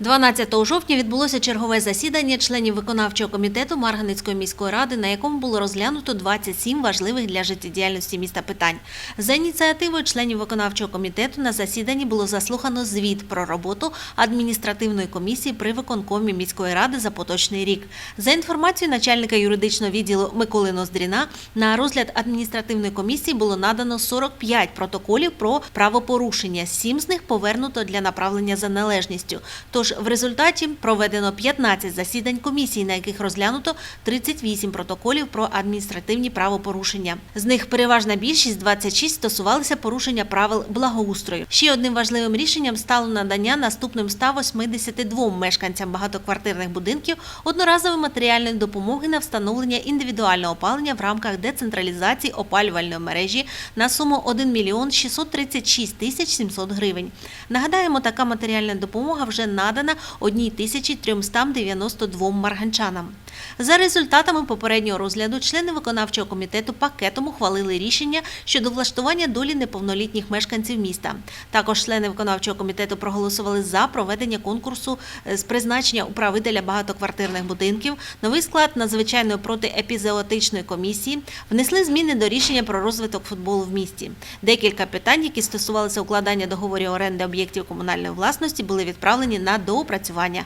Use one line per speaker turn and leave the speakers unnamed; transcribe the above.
12 жовтня відбулося чергове засідання членів виконавчого комітету Марганицької міської ради, на якому було розглянуто 27 важливих для життєдіяльності міста питань. За ініціативою членів виконавчого комітету на засіданні було заслухано звіт про роботу адміністративної комісії при виконкомі міської ради за поточний рік. За інформацією начальника юридичного відділу Миколи Ноздріна, на розгляд адміністративної комісії було надано 45 протоколів про правопорушення. Сім з них повернуто для направлення за належністю. Тож в результаті проведено 15 засідань комісії, на яких розглянуто 38 протоколів про адміністративні правопорушення. З них переважна більшість 26 стосувалися порушення правил благоустрою. Ще одним важливим рішенням стало надання наступним 182 мешканцям багатоквартирних будинків одноразової матеріальної допомоги на встановлення індивідуального опалення в рамках децентралізації опалювальної мережі на суму 1 мільйон 636 тисяч 700 гривень. Нагадаємо, така матеріальна допомога вже надана 1392 марганчанам. За результатами попереднього розгляду члени виконавчого комітету пакетом ухвалили рішення щодо влаштування долі неповнолітніх мешканців міста. Також члени виконавчого комітету проголосували за проведення конкурсу е, з призначення управителя багатоквартирних будинків, новий склад надзвичайної протиепізеотичної комісії, внесли зміни до рішення про розвиток футболу в місті. Декілька питань, які стосувалися укладання договорів оренди об'єктів комунальної власності, були відправлені на доопрацювання.